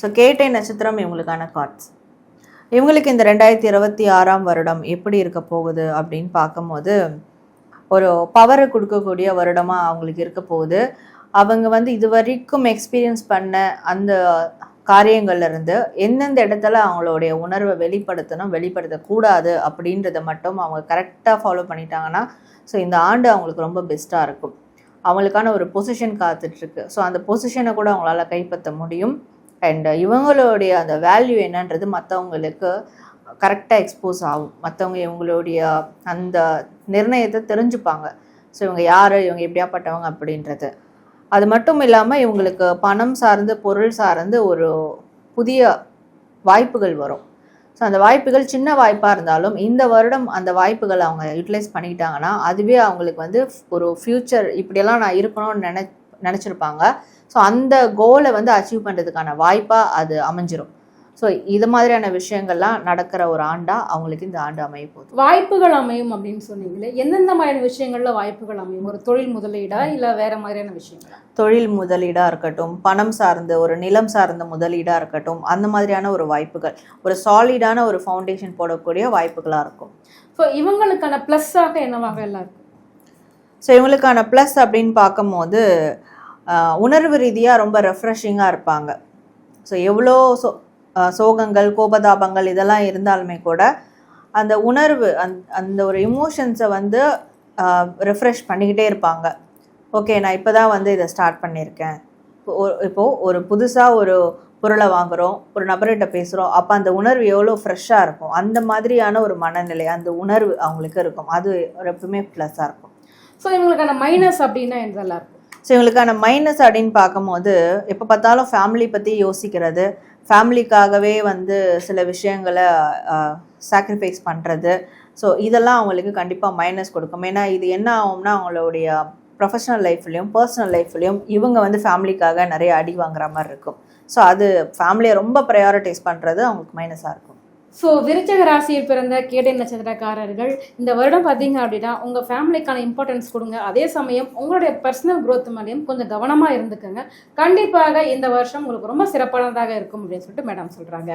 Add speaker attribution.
Speaker 1: So கேட்டை நட்சத்திரம் இவங்களுக்கான கார்ட்ஸ் இவங்களுக்கு இந்த ரெண்டாயிரத்தி இருபத்தி ஆறாம் வருடம் எப்படி இருக்க போகுது அப்படின்னு பார்க்கும்போது ஒரு பவரை கொடுக்கக்கூடிய வருடமாக அவங்களுக்கு இருக்க போகுது. அவங்க வந்து இது வரைக்கும் எக்ஸ்பீரியன்ஸ் பண்ண அந்த காரியங்கள்லேருந்து எந்தெந்த இடத்துல அவங்களுடைய உணர்வை வெளிப்படுத்தணும் வெளிப்படுத்தக்கூடாது அப்படின்றத மட்டும் அவங்க கரெக்டாக ஃபாலோ பண்ணிட்டாங்கன்னா ஸோ இந்த ஆண்டு அவங்களுக்கு ரொம்ப பெஸ்ட்டாக இருக்கும். அவங்களுக்கான ஒரு பொசிஷன் காத்துட்ருக்கு ஸோ அந்த பொசிஷனை கூட அவங்களால கைப்பற்ற முடியும். அண்ட் இவங்களுடைய அந்த வேல்யூ என்னன்றது மற்றவங்களுக்கு கரெக்டாக எக்ஸ்போஸ் ஆகும். மற்றவங்க இவங்களுடைய அந்த நிர்ணயத்தை தெரிஞ்சுப்பாங்க. ஸோ இவங்க யார்? இவங்க எப்படியாப்பட்டவங்க அப்படின்றது. அது மட்டும் இல்லாமல் இவங்களுக்கு பணம் சார்ந்து பொருள் சார்ந்து ஒரு புதிய வாய்ப்புகள் வரும். ஸோ அந்த வாய்ப்புகள் சின்ன வாய்ப்பாக இருந்தாலும் இந்த வருடம் அந்த வாய்ப்புகள் அவங்க யூட்டிலைஸ் பண்ணிக்கிட்டாங்கன்னா அதுவே அவங்களுக்கு வந்து ஒரு ஃப்யூச்சர் இப்படியெல்லாம் நான் இருக்கணும்னு நினை நினச்சிருப்பாங்க ஸோ அந்த கோலை வந்து அச்சீவ் பண்ணுறதுக்கான வாய்ப்பாக அது அமைஞ்சிரும். ஸோ இது மாதிரியான விஷயங்கள்லாம் நடக்கிற ஒரு ஆண்டா அவங்களுக்கு இந்த ஆண்டு அமைய போகுது.
Speaker 2: வாய்ப்புகள் அமையும் அப்படின்னு சொன்னீங்களே எந்தெந்த மாதிரியான விஷயங்கள்ல வாய்ப்புகள் அமையும்? ஒரு தொழில் முதலீடா இல்ல வேற மாதிரியான விஷயங்களா?
Speaker 1: தொழில் முதலீடாக இருக்கட்டும் பணம் சார்ந்த ஒரு நிலம் சார்ந்த முதலீடாக இருக்கட்டும் அந்த மாதிரியான ஒரு வாய்ப்புகள் ஒரு சாலிடான ஒரு ஃபவுண்டேஷன் போடக்கூடிய வாய்ப்புகளாக இருக்கும்.
Speaker 2: ஸோ இவங்களுக்கான ப்ளஸ்ஸாக என்னவாக எல்லாம் இருக்கு
Speaker 1: ஸோ இவங்களுக்கான ப்ளஸ் அப்படின்னு பார்க்கும்போது உணர்வு ரீதியாக ரொம்ப ரெஃப்ரெஷிங்காக இருப்பாங்க. ஸோ எவ்வளோ சோ சோகங்கள் கோபதாபங்கள் இதெல்லாம் இருந்தாலுமே கூட அந்த உணர்வு அந் அந்த ஒரு இமோஷன்ஸை வந்து ரெஃப்ரெஷ் பண்ணிக்கிட்டே இருப்பாங்க. ஓகே நான் இப்போ தான் வந்து இதை ஸ்டார்ட் பண்ணியிருக்கேன். இப்போ ஒரு- ஒரு புதுசாக ஒரு பொருளை வாங்குகிறோம் ஒரு நபர்கிட்ட பேசுகிறோம் அப்போ அந்த உணர்வு எவ்வளோ ஃப்ரெஷ்ஷாக இருக்கும்? அந்த மாதிரியான ஒரு மனநிலை அந்த உணர்வு அவங்களுக்கு இருக்கும். அது எப்பவுமே ப்ளஸ்ஸாக இருக்கும்.
Speaker 2: ஸோ இவங்களுக்கான மைனஸ் அப்படின்னா எதெல்லாம் இருக்கும்?
Speaker 1: ஸோ இவங்களுக்கான மைனஸ் அப்படின்னு பார்க்கும்போது எப்போ பார்த்தாலும் ஃபேமிலி பற்றி யோசிக்கிறது ஃபேமிலிக்காகவே வந்து சில விஷயங்களை சாக்ரிஃபைஸ் பண்ணுறது ஸோ இதெல்லாம் அவங்களுக்கு கண்டிப்பாக மைனஸ் கொடுக்கும். ஏன்னா இது என்ன ஆகும்னா அவங்களுடைய ப்ரொஃபஷனல் லைஃப்லேயும் பர்சனல் லைஃப்லேயும் இவங்க வந்து ஃபேமிலிக்காக நிறைய அடி வாங்குற மாதிரி இருக்கும். ஸோ அது ஃபேமிலியை ரொம்ப ப்ரையாரிட்டைஸ் பண்ணுறது அவங்களுக்கு மைனஸாக இருக்கும்.
Speaker 2: ஸோ விருச்சக ராசியில் பிறந்த கேடை நட்சத்திரக்காரர்கள் இந்த வருடம் பார்த்தீங்க அப்படின்னா உங்கள் ஃபேமிலிக்கான இம்பார்ட்டன்ஸ் கொடுங்க. அதே சமயம் உங்களுடைய பர்சனல் க்ரோத் மேலேயும் கொஞ்சம் கவனமாக இருந்துக்கங்க. கண்டிப்பாக இந்த வருஷம் உங்களுக்கு ரொம்ப சிறப்பானதாக இருக்கும் அப்படின்னு சொல்லிட்டு மேடம் சொல்கிறாங்க